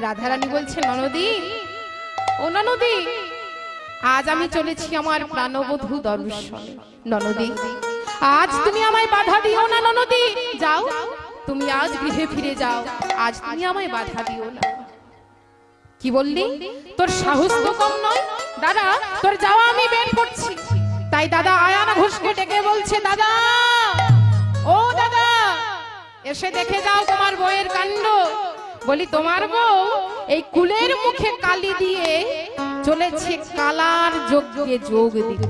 রাধারানী বলছে ননদী, ও ননদী, আজ আমি চলেছি আমার প্রাণবধূ দর্শনে। ননদী, আজ তুমি আমায় বাধা দিও না, ননদী। যাও, তুমি আজ গৃহে ফিরে যাও। আজ তুমি আমায় বাধা দিও না। কি বললি? তোর সাহস তো কম নয়। দাদা, তোর যাওয়া আমি বের করছি। তাই দাদা আয়ান ঘোষকে ডেকে বলছে, দাদা, ও দাদা, এসে দেখে যাও তোমার বইয়ের কাণ্ড। বলি তোমার বউ এই কুলের মুখে কালি দিয়ে চলেছে কালার যজ্ঞে যোগ দিতে।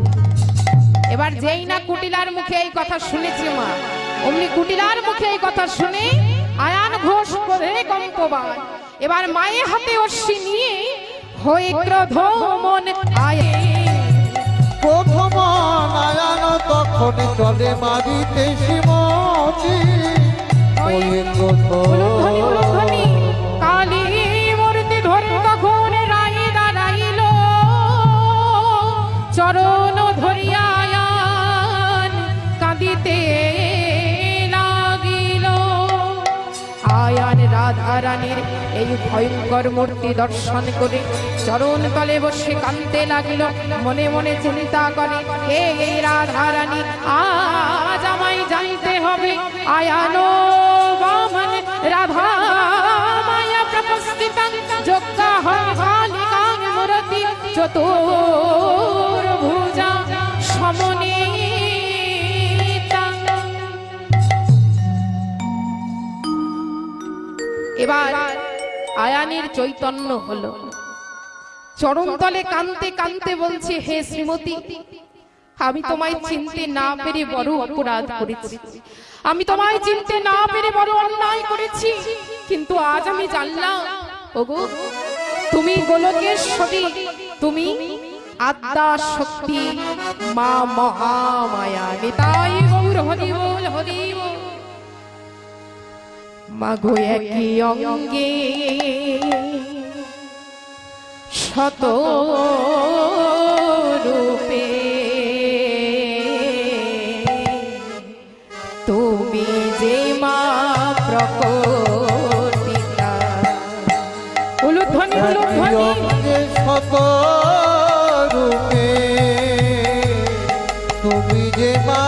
এবার যেই না কুটিলার মুখে এই কথা শুনেছে মা অমনি কুটিলার মুখে এই কথা শুনে আয়ান ঘোষ করে কম্পবান এবার মায়ের হাতে অশ্বি নিয়ে হয়ে ক্রোধ মন আয়ে। প্রথম নারায়ণ তখন চলে মারিতে শ্রীমতী ক্রোধ। রানীর এই ভয়ঙ্কর মূর্তি দর্শন করে চরণ তলে বসে কাঁদতে লাগিল। মনে মনে চিন্তা করে, হে এই রাধা রানী আজ আমায় জানতে হবে, আয়ানো বামন রাধা মায়া প্রপস্থিতাং যোগ্যা চতুর্ভুজা সমনীতা এবার আয়ানের চৈতন্য হলো। চরণতলে কানতে কানতে বলছে, হে শ্রীমতী, আমি তোমায় চিনতে না পেরে বড় অপরাধ করেছি। আমি তোমায় চিনতে না পেরে বড় অন্যায় করেছি, কিন্তু আজ আমি জানলাম, ওগো, তুমি গোলকেশ্বরী, তুমি আদ্যা শক্তি মা মহামায়া, নিতাই গৌর হরি বল হরি বল। মাগো একই অঙ্গে শত রূপে তুমি যে মা প্রকটিতা। শত রূপে তুমি যে মা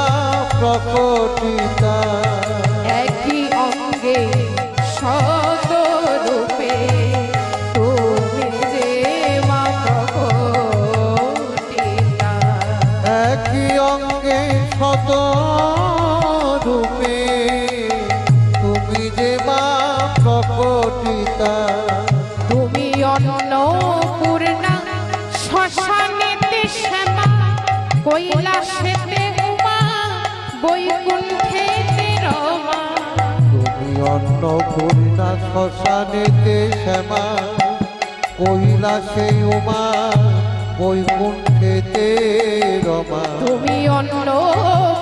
অন্নপূর্ণা শ্মশানেতে শ্যামা কৈলাসে উমা বৈকুণ্ঠেতে রমা। তুমি অন্নপূর্ণা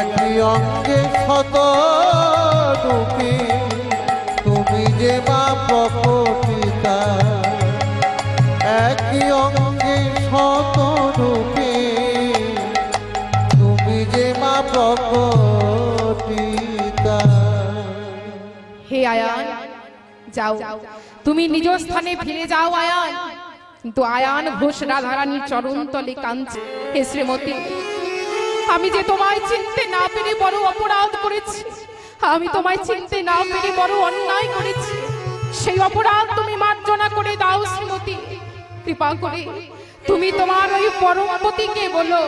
একই অঙ্গে শত রূপে। তুমি যে মা প্রকটিতা, একই অঙ্গে শত রূপে। তুমি যে মা প্রকটিতা। হে আয়ান, যাও। তুমি নিজ স্থানে ফিরে যাও আয়ান। কিন্তু আয়ান ঘোষ রাধারানীর চরণ তলে হে শ্রীমতী আমি যে তোমায় চিনতে না পেরে বড় অপরাধ করেছি, আমি তোমায় চিনতে না পেরে বড় অন্যায় করেছি, সেই অপরাধ তুমি মার্জনা করে দাও, শ্রীমতী। কৃপা করে তুমি তোমার ওই পরমপতিকে বলো,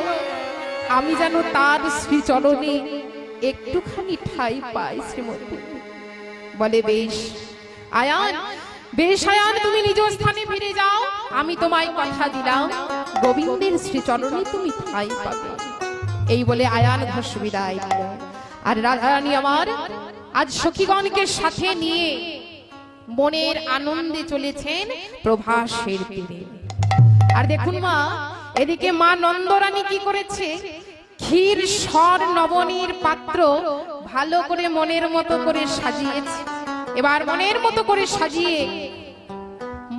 আমি যেন তার শ্রীচরণে একটুখানি ঠাই পাই, শ্রীমতী। বলে, বেশ, আয়ান বেশ আয়ান, তুমি নিজ স্থানে ফিরে যাও, আমি তোমায় কথা দিলাম, গোবিন্দের শ্রীচরণে তুমি ঠাই পাবে। এই বলে আয়ান ঘোষ বিদায় আর রাধারানী আমার, আজ সখীগণকে সাথে নিয়ে মনের আনন্দে চলেছেন প্রভাসের তীরে। আর দেখুন মা, এদিকে মা নন্দরানী কি করেছে? ক্ষীর স্বর নবনীর পাত্র ভালো করে মনের মতো করে সাজিয়েছে। এবার মনের মতো করে সাজিয়ে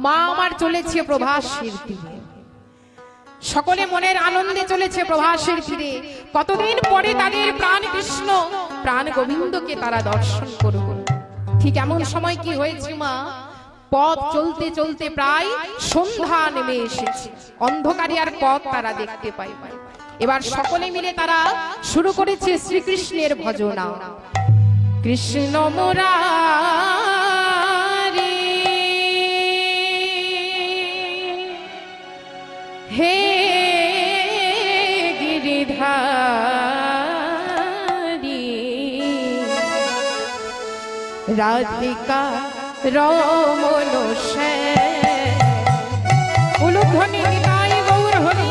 মা আমার চলেছে প্রভাসের তীরে। সকলে মনের আনন্দে চলেছে প্রভাসের ফিরে। কতদিন পরে তাদের প্রাণ কৃষ্ণ, প্রাণ গোবিন্দকে তারা দর্শন করবে ঠিক এমন সময় কি হয়েছে মা? পথ চলতে চলতে প্রায় সন্ধ্যা নেমে এসেছে। অন্ধকারে আর পথ তারা দেখতে পায় এবার সকলে মিলে তারা শুরু করেছে শ্রীকৃষ্ণের ভজনা। কৃষ্ণ মুরারি, হে রাধিকা রমন উলুধ্বনি নিতাই গৌর হরি।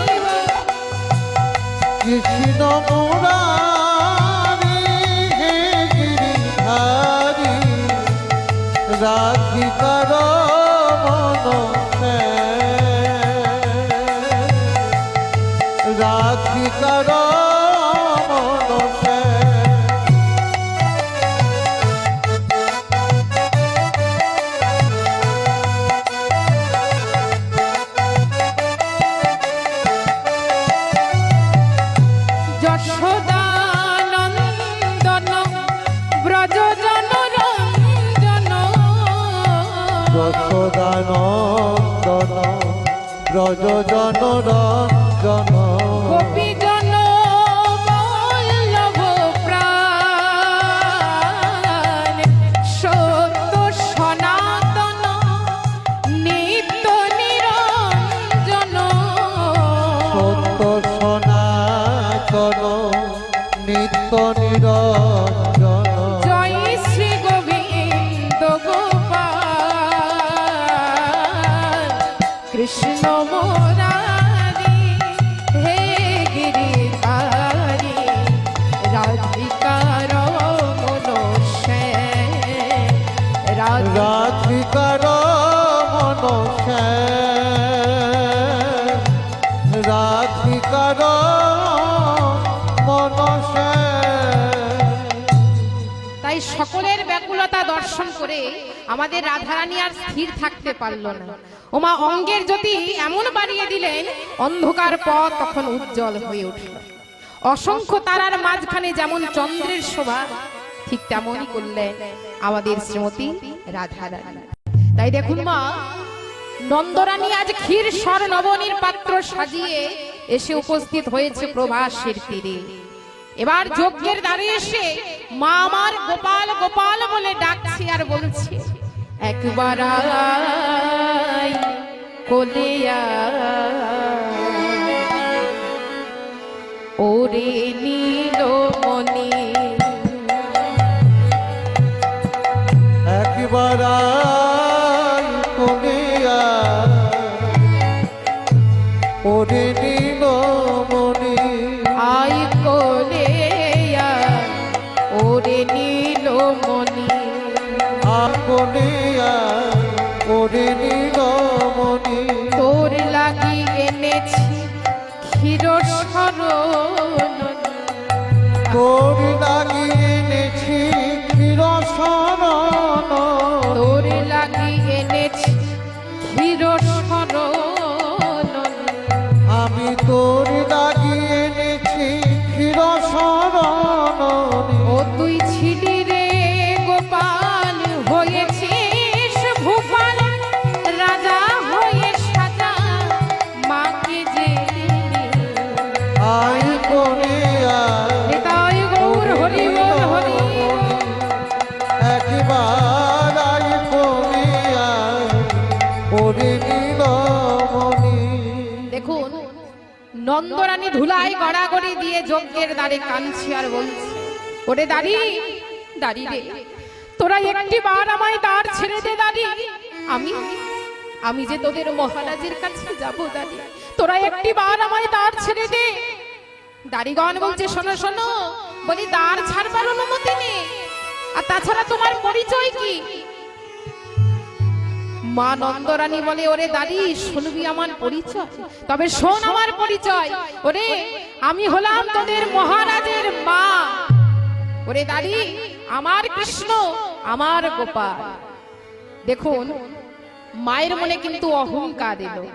কৃষ্ণ মুরারি ব্রজ জন করে আমাদের রাধারানী আর স্থির থাকতে পারল না। ওমা অঙ্গের জ্যোতি এমন বাড়িয়ে দিলেন, অন্ধকার পথ তখন উজ্জ্বল হয়ে উঠল। অসংখ্য তারার মাঝখানে যেমন চন্দ্রের শোভা, ঠিক তেমনই করলেন আমাদের শ্রীমতী রাধারানী। তাই দেখুন মা, নন্দরানী আজ ক্ষীর স্বর নবনীর পাত্র সাজিয়ে এসে উপস্থিত হয়েছে প্রভাসের তীরে। এবার যজ্ঞের দ্বারে এসে মা আমার গোপাল গোপাল বলে ডাকছে আর বলছি, একবার। ওরে নীলমণি তোর লাগিয়ে নন্দরানী ধুলাই গড়াগড়ি দিয়ে যজ্ঞের দ্বারে কাঁদছে আর বলছে, ওরে দাঁড়ি দাঁড়ি রে, তোরা একটি বার আমায় দাঁড় ছেড়ে দে দাঁড়ি। আমি আমি যে তোদের মহারাজের কাছে যাব দাঁড়ি, তোরা একটি বার আমায় দাঁড় ছেড়ে দে। দাড়িগণ বলছে, শোনো শোনো, বলি দাঁড় ছাড়বার অনুমতি নেই। আর তাছাড়া তোমার পরিচয় কি? মা নন্দরানী বলে, ওরে দাদি, শুনবি আমার পরিচয়? তবে শোন আমার পরিচয়। ওরে, আমি হলাম তোদের মহারাজের মা। ওরে দাদি, আমার কৃষ্ণ, আমার গোপাল। দেখুন, মায়ের মনে কিন্তু অহংকার এলো।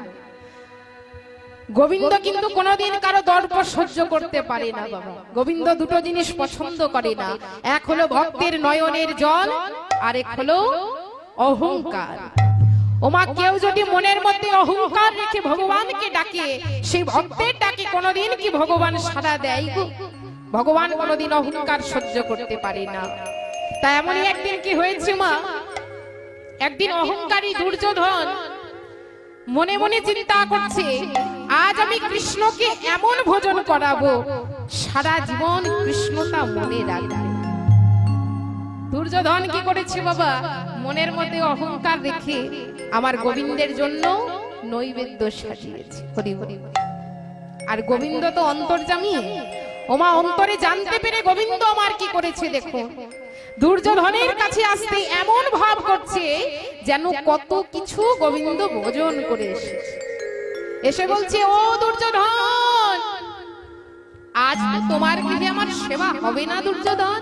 গোবিন্দ কিন্তু কোনোদিন কারও দর্প সহ্য করতে পারে না, বাবা। গোবিন্দ দুটো জিনিস পছন্দ করে না। এক হলো ভক্তের নয়নের জল আর এক হলো অহংকার। ওমা কেউ যদি মনের মধ্যে অহংকার রেখে ভগবানকে ডাকে, সেই ভক্তের ডাকে কোনোদিন কি ভগবান সাড়া দেয় গো? ভগবান কোনোদিন অহংকার সহ্য করতে পারে না। তা এমনই একদিন কি হয়েছে মা? একদিন অহংকারী দুর্যোধন মনে মনে চিন্তা করছে, আজ আমি কৃষ্ণকে এমন ভোজন করাবো, সারা জীবন কৃষ্ণতা মনে রাখবে। দুর্যোধন কি করেছে বাবা? মনের মধ্যে অহংকার রেখে আমার গোবিন্দের জন্য নৈবেদ্য সাজিয়েছে। হরি হরি আর গোবিন্দ তো অন্তর্জামী ওমা, অন্তরে জানতে পেরে গোবিন্দ আমার কি করেছে দেখো। দুর্যোধনের কাছে আসতে এমন ভাব করছে যেন কত কিছু গোবিন্দ ভোজন করে এসেছে। এসে বলছে, ও দুর্যোধন, আজ তোমার গৃহে আমার সেবা হবে না দুর্যোধন।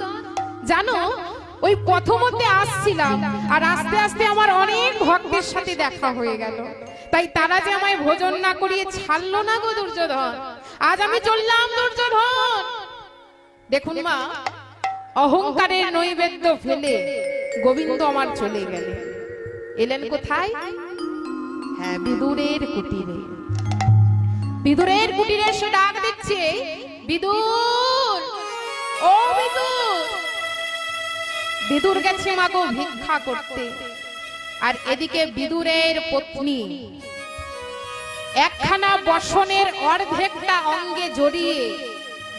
জানো ওই প্রথমতে আসছিলাম, আর আস্তে আস্তে আমার অনেক ভক্তের সাথে দেখা হয়ে গেল। তাই তারা যে আমায় ভোজন না করিয়ে ছাড়লো না গো দুর্যোধন, আজ আমি চললাম দুর্যোধন। দেখুন মা, অহংকারের নৈবেদ্য ফেলে গোবিন্দ আমার চলে গেলেন এলেন কোথায়? হ্যাঁ বিদুরের কুটিরে। বিদুরের কুটিরে এসে ডাক দিচ্ছে, বিদুর, ও বিদুর। বিদুর গেছে মাগো ভিক্ষা করতে। আর এদিকে বিদুরের পত্নী। একখানা বসনের অর্ধেকটা অঙ্গে জড়িয়ে,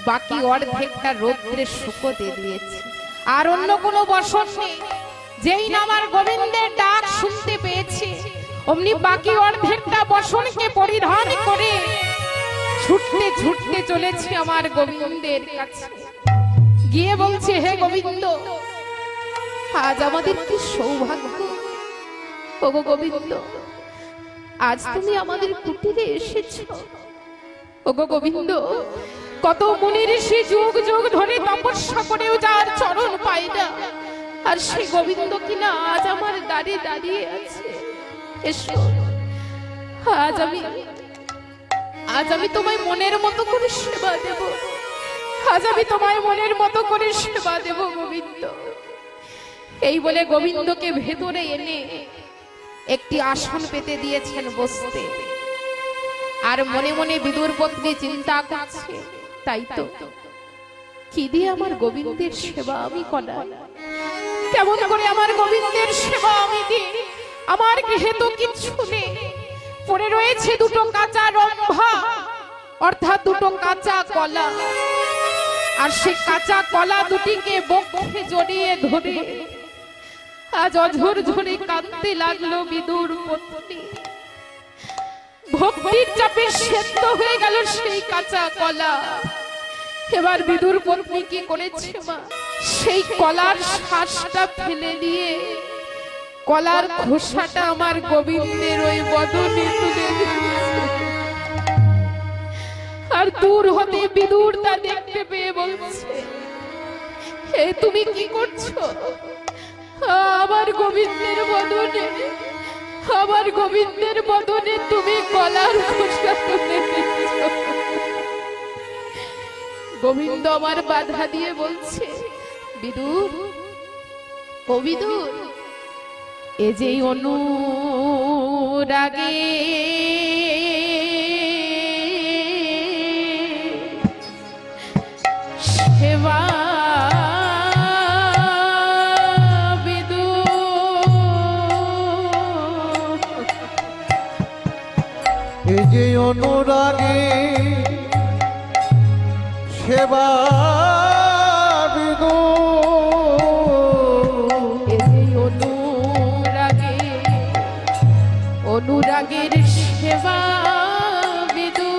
বাকি অর্ধেকটা রৌদ্রে শুকোতে দিয়েছে। আর অন্য কোনো বসন নেই। যেই না আমার গোবিন্দের ডাক শুনতে পেয়েছে, অমনি বাকি অর্ধেকটা বসনকে পরিধান করে ছুটতে ছুটতে চলেছে আমার গোবিন্দের কাছে। গিয়ে বলছে, হে গোবিন্দ আজ আমাদের কি সৌভাগ্য? ওগো গোবিন্দ, আজ তুমি আমাদের কুটিরে এসেছ। ওগো গোবিন্দ, কত মুনি ঋষি যুগ যুগ ধরে তপস্যা করেও যার চরণ পাই না। আর সেই গোবিন্দ কিনা আজ আমার দাঁড়িয়ে দাঁড়িয়ে আছে। এসো, আজ আমি আজ আমি তোমায় মনের মতো করে সেবা দেব। আজ আমি তোমায় মনের মতো করে সেবা দেব গোবিন্দ। এই বলে গোবিন্দকে ভেতরে এনে একটি আসন পেতে দিয়েছেন বসতে। আর মনে মনে বিদুর পত্নী চিন্তা করছে, তাই তো। কি দিয়ে আমার গোবিন্দের সেবা আমি করাই? কেমন করে আমার গোবিন্দের সেবা আমি দিই? আমার গৃহে তো কিচ্ছু নেই। পড়ে রয়েছে দুটো কাঁচা রম্ভা, অর্থাৎ দুটো কাঁচা কলা। আর সেই কাঁচা কলা দুটিকে বক্ষে জড়িয়ে ধরে আজ অঝর ঝরে কাঁদতে লাগল বিদুর পত্নী। ভক্তির চাপে সেদ্ধ হয়ে গেল সেই কাঁচা কলা। এবার বিদুর পত্নী কি করেছে মা? সেই কলার শ্বাসটা ফেলে দিয়ে কলার খোসাটা আমার গোবিন্দের ওই বদনে তুলে আর দূর হতে বিদুর তা দেখতে পেয়ে বলছে হে তুমি কি করছ? আমার গোবিন্দের বদনে আমার গোবিন্দের বদনে তুমি কলার খোসা তুলে গোবিন্দ আমার বাধা দিয়ে বলছে, বিদুর, ও বিদুর, এ যে অনুরাগে অনুরাগে সেবা অনুরাগে অনুরাগের সেবা বিদু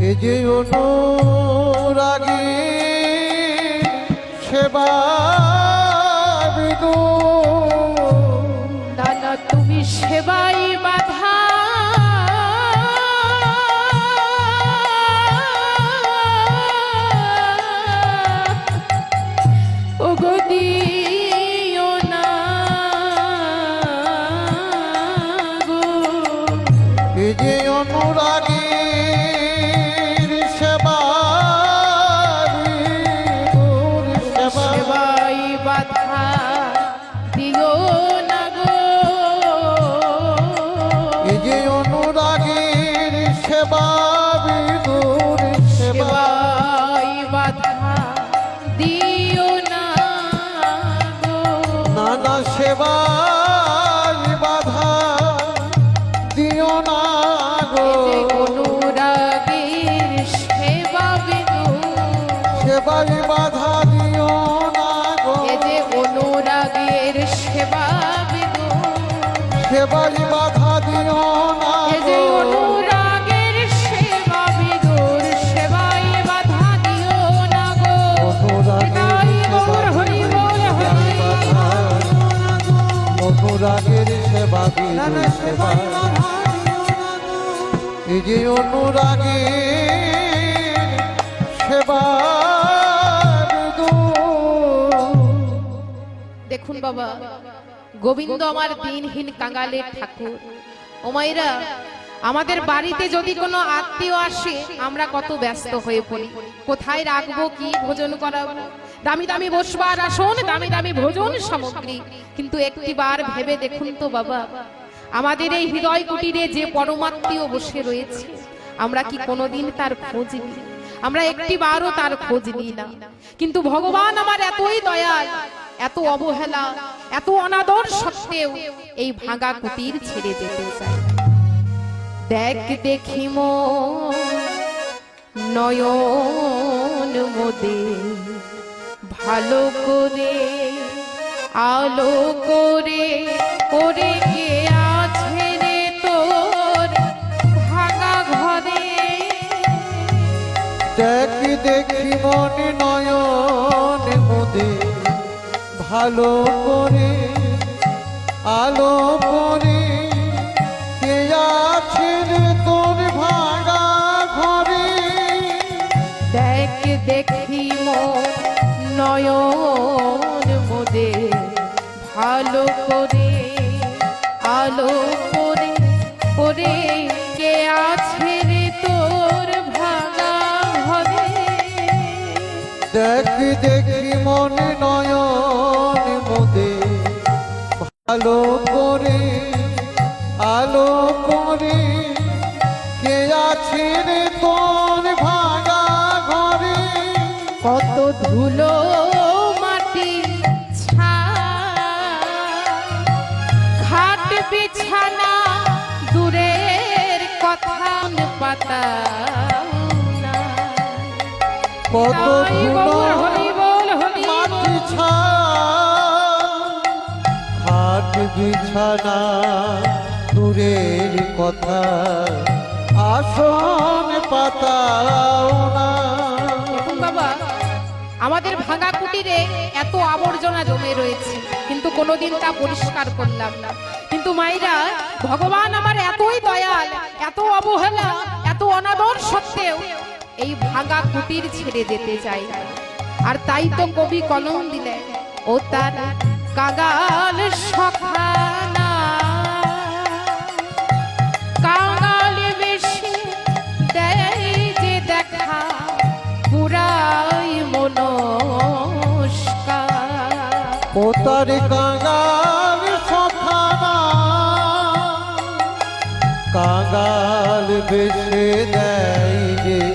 এ যে অনুরাগী অনুরাগীর সেবা যে সেবা দেখুন বাবা, গোবিন্দ আমার দিনহীন কাঙালের ঠাকুর। ও মায়েরা, আমাদের বাড়িতে যদি কোনো আত্মীয় আসে, আমরা কত ব্যস্ত হয়ে পড়ি। কোথায় রাখব, কি ভোজন করাবো? দামি দামি বসবার আসন, দামি দামি ভোজন সামগ্রী। কিন্তু একটি বার ভেবে দেখুন তো বাবা আমাদের এই হৃদয় কুটিরে যে পরমাত্মীয় বসে রয়েছে, আমরা কি কোনোদিন তার খোঁজ নিই? আমরা একটি বারও তার খোঁজ নিই না। কিন্তু ভগবান আমার এতই দয়াল, এত অবহেলা, এত অনাদর সত্ত্বেও এই ভাঙা কুটির ছেড়ে যেতে চায়। দেখ দেখি মো নয়ন মোদে ভালো করে, আলো করে করে কে দেখি দেখি মনে নয়ন মোদে। ভালো করে আলো করে তোর ঘরে? মোদে। ভালো করে দেখি দেখি মনে নয়ন মোদে। ভালো করে, আলো করে, কে আছে রে তোর ভাঙা ঘরে? কত ধুলো মাটি ঘাট বিছানা দূরের কথা পাতা কত মাটি খাট বিছানা দূরের কথা। আসন দেখুন বাবা আমাদের ভাঙা কুটিরে এত আবর্জনা জমে রয়েছে কিন্তু কোনোদিন তা পরিষ্কার করলাম না। কিন্তু মাইরা ভগবান আমার এতই দয়াল এত অবহেলা এত অনাদর সত্ত্বেও এই ভাঙা কুটির ছেড়ে যেতে চাই। আর তাই তো কবি কলম দিলেন, ও তার কাগাল মনস্কার। পোতার কাঙাল সখানা। কাঙাল বেশে দেয়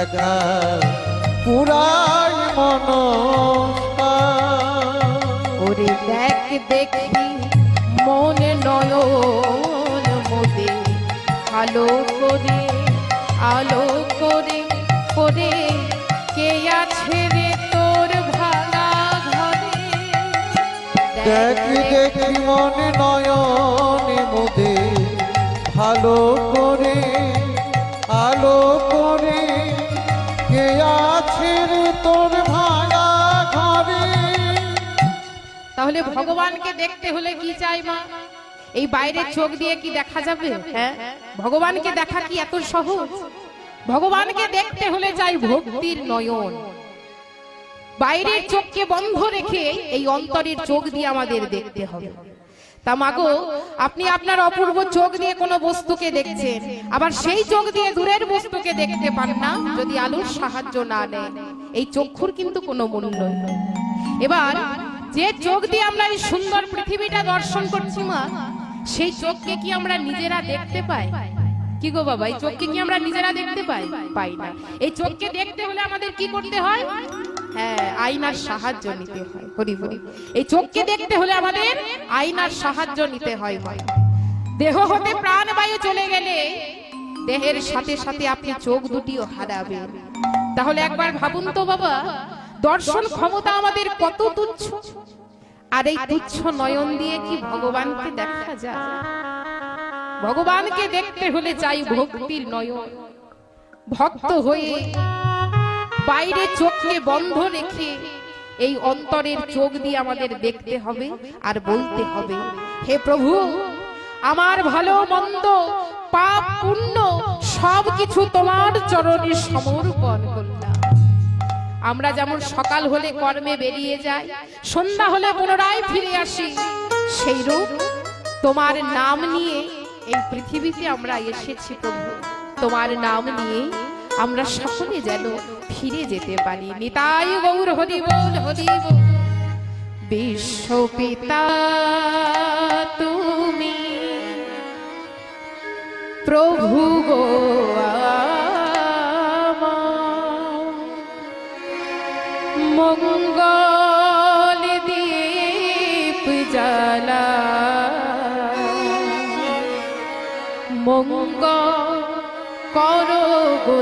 দেখা পুরাই মন ওরে দেখ দেখি মনে নয়ন মোদে। আলো করে আলো করে করে কে আছে রে তোর ভাঙা ঘরে? দেখি দেখি মনে নয়নে মুদে। ভালো করে আলো করে তাহলে ভগবানকে দেখতে হলে কি চাই মা? এই বাইরের চোখ দিয়ে কি দেখা যাবে? হ্যাঁ? ভগবানকে দেখা কি এত সহজ? ভগবানকে দেখতে হলে চাই ভক্তির নয়ন। বাইরের চোখকে বন্ধ রেখে এই অন্তরের চোখ দিয়ে আমাদের দেখতে হবে। তা মাগো আপনি আপনার অপূর্ব চোখ দিয়ে কোনো বস্তুকে দেখছেন? আবার সেই চোখ দিয়ে দূরের বস্তুকে দেখতে পান না? যদি আলোর সাহায্য না নেয় এই চক্ষুর কিন্তু কোনো মূল্য নেই। এবার যে চোখ দিয়ে আমরা এই সুন্দর পৃথিবীটা দর্শন করছি মা, সেই চোখকে কি আমরা নিজেরা দেখতে পাই? কি গো বাবা, এই চোখকে কি আমরা নিজেরা দেখতে পাই? পাই না। এই চোখকে দেখতে হলে আমাদের কি করতে হয়? হ্যাঁ আয়নার সাহায্য নিতে হয়। হরি হরি। এই চোখকে দেখতে হলে আমাদের আয়নার সাহায্য নিতে হয়, মা। দেহ হতে প্রাণবায়ু চলে গেলে দেহের সাথে সাথে আপনি চোখ দুটিও তাহলে একবার ভাবুন তো বাবা দর্শন ক্ষমতা আমাদের কত তুচ্ছ? আর এই তুচ্ছ নয়ন দিয়ে কি ভগবানকে দেখা যায়? ভগবানকে দেখতে হলে চাই ভক্তির নয়ন। ভক্ত হয়ে বাইরে চোখকে বন্ধ রেখে এই অন্তরের চোখ দিয়ে আমাদের দেখতে হবে আর বলতে হবে, হে প্রভু, আমার ভালো, মন্দ, পাপ, পুণ্য সবকিছু তোমার চরণে সমর্পণ করলাম। আমরা যেমন সকাল হলে কর্মে বেরিয়ে যাই, সন্ধ্যা হলে পুনরায় ফিরে আসি। সেই রূপ তোমার নাম নিয়ে এই পৃথিবীতে আমরা এসেছি প্রভু। তোমার নাম নিয়ে আমরা সকলে যেন ফিরে যেতে পারি। নিতাই গৌর হরি বল, হরি বিশ্বপিতা তুমি। প্রভু গো মঙ্গল দীপ জালা মঙ্গল করো গো।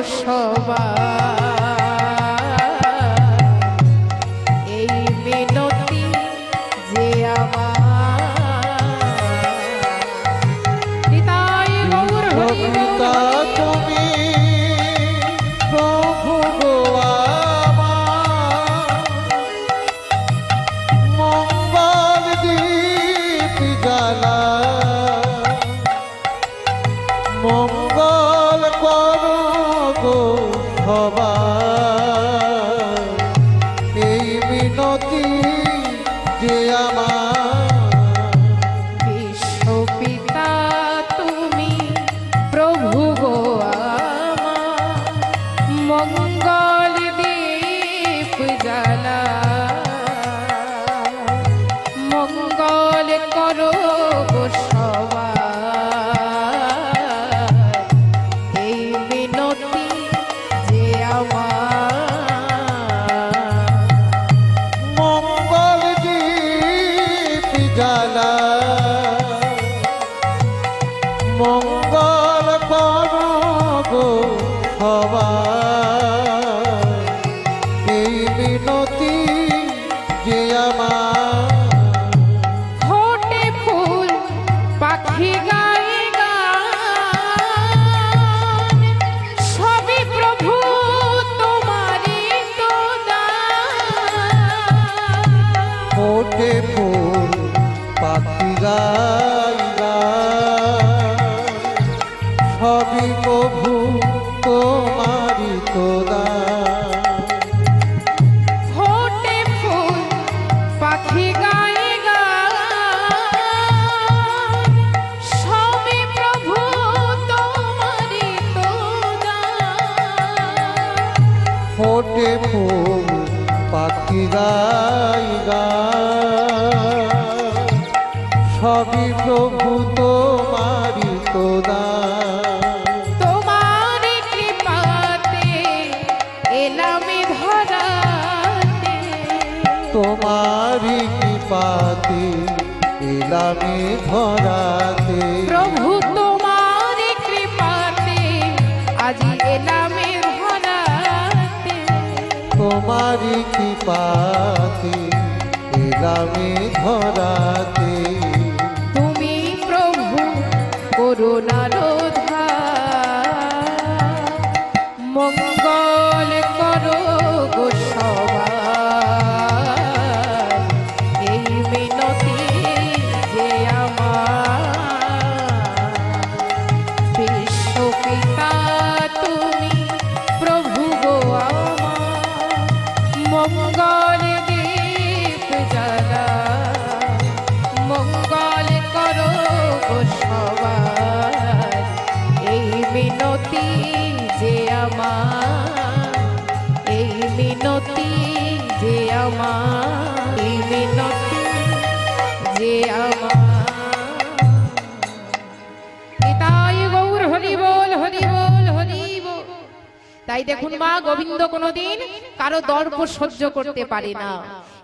गा কৃপাতে এলামে ধরাতে তাই দেখুন মা গোবিন্দ কোনোদিন কারও দর্প সহ্য করতে পারে না।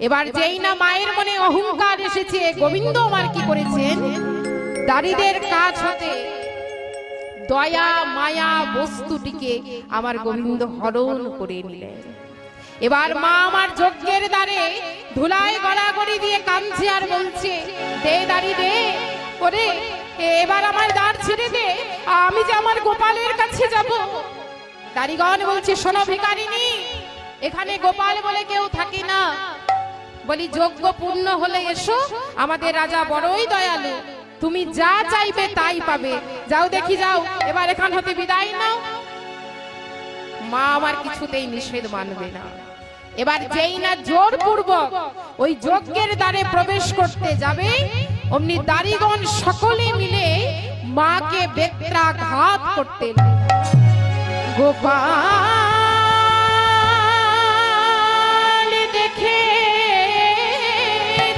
এবার যেই না মায়ের মনে অহংকার এসেছে, গোবিন্দ আমার কি করেছেন? দারিদের কাজ হতে দয়া, মায়া, বস্তুটিকে আমার গোবিন্দ হরণ করে নিলেন। এবার মা আমার যজ্ঞের দ্বারে ধুলায় গড়াগড়ি দিয়ে কাঁদছে আর বলছে, দে দাড়ি দে করে, এবার আমার দাঁড় ছেড়ে দে, আমি যে আমার গোপালের কাছে যাব। দাড়িগণ বলছে, শোনো ভিকারিনী এখানে গোপাল বলে কেউ থাকে না। বলি যোগ্য পূর্ণ হলে এসো, আমাদের রাজা বড়ই দয়ালু। তুমি যা চাইবে তাই পাবে। যাও দেখি যাও, এবার এখান হতে বিদায় নাও। মা আমার কিছুতেই নিষেধ মানবে না। এবার যেই না জোর পূর্বক ওই যজ্ঞের দ্বারে প্রবেশ করতে যাবে, অমনি দাড়িগণ সকলে মিলে মাকে বেত্রাঘাত করতে। গোপাল দেখে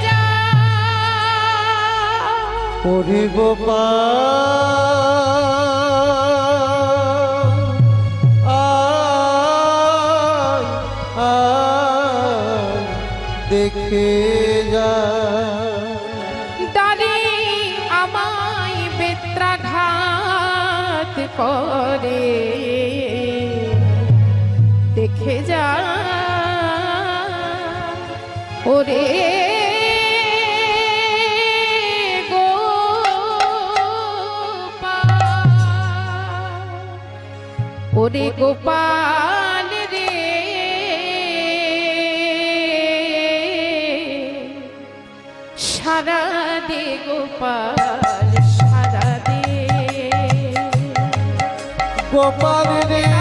যা। গোপাল। করে। দেখে যা। ওরে ওরে গোপাল রে। সারা দে গোপাল। গোপাল রে